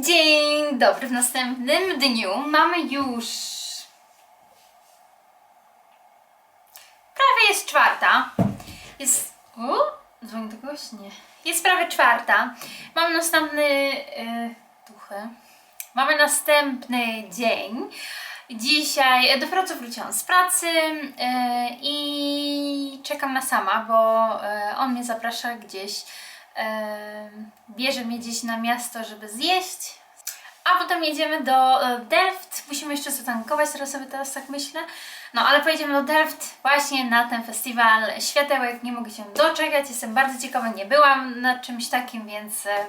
Dzień dobry, w następnym dniu mamy już. Prawie jest czwarta. Jest. O, dzwoni do kogoś? Jest prawie czwarta. Mamy następny. Yy, duchy. Mamy następny dzień. Dzisiaj e, dopiero co wróciłam z pracy e, i czekam na sama, bo e, on mnie zaprasza gdzieś, bierze mnie gdzieś na miasto, żeby zjeść, a potem jedziemy do e, Delft. Musimy jeszcze zatankować, teraz sobie teraz tak myślę. No ale pojedziemy do Delft właśnie na ten festiwal światełek. Nie mogę się doczekać, jestem bardzo ciekawa, nie byłam na czymś takim, więc, e,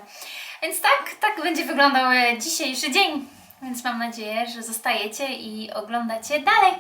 więc tak, tak będzie wyglądał e, dzisiejszy dzień. Więc mam nadzieję, że zostajecie i oglądacie dalej.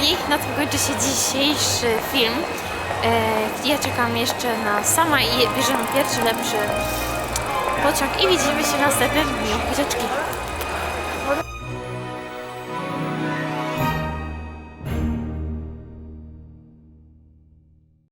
Kochani, na tym kończy się dzisiejszy film. E, ja czekam jeszcze na sama i bierzemy pierwszy lepszy pociąg i widzimy się w następnym dniu. Buziaczki.